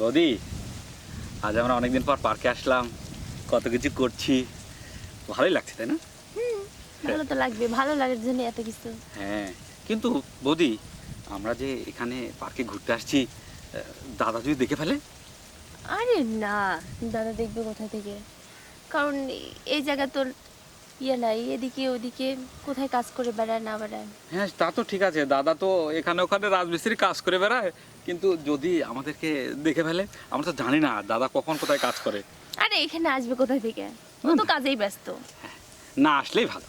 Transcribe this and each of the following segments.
বৌদি আজ আমরা অনেকদিন পর পার্কে আসলাম কত কিছু করছি। ভালোই লাগছে তাই না? ভালো তো লাগবে ভালো লাগার জন্য এত কিছু। হ্যাঁ কিন্তু বৌদি আমরা যে এখানে পার্কে ঘুরতে আসছি দাদা যদি দেখে ফেলে? আরে না দাদা দেখবে কোথা থেকে? কারণ এই জায়গা তোর ইয়ে নাই এদিকে ওদিকে কোথায় কাজ করে বেড়ায় না বেড়ায়? হ্যাঁ তা তো ঠিক আছে। দাদা তো এখানে ওখানে রাজমিস্ত্রি কাজ করে বেড়ায়। কিন্তু যদি আমাদেরকে দেখে ফেলে আমরা তো জানি না দাদা কখন কোথায় কাজ করে। আরে এখানে আসবে কোথা থেকে? ও তো কাজেই ব্যস্ত। না আসলেই ভালো।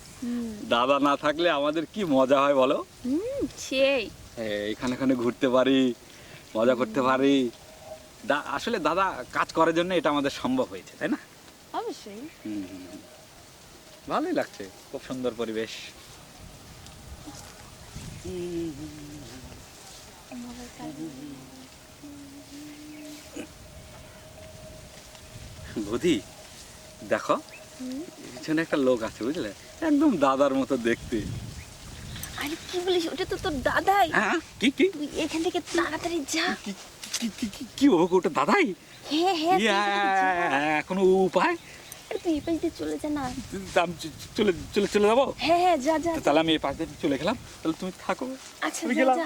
দাদা না থাকলে আমাদের কি মজা হয় বলো? হুম, সেই। হ্যাঁ, এখানে এখানে ঘুরতে পারি মজা করতে পারি। আসলে দাদা কাজ করার জন্য এটা আমাদের সম্ভব হয়েছে তাই না? অবশ্যই। হুম। ভালোই লাগছে খুব সুন্দর পরিবেশ। বুধি দেখো পিছনে একটা লোক আছে বুঝলে? একদম দাদার মতো দেখতে। আরে কি বলিস ওটা তো তোর দাদাই। হ্যাঁ কি কি? তুই এখান থেকে তাড়াতাড়ি যা। কি- কি কি কি ওটা দাদাই? হ্যাঁ হ্যাঁ এখানে উপায়? তুই এই পাশ দিয়ে চলে যা না। চলে চলে চলে যাব? হ্যাঁ হ্যাঁ যা যা তাহলে আমি এই পাশ দিয়ে চলে গেলাম। তাহলে তুমি থাকো। আচ্ছা গেলাম।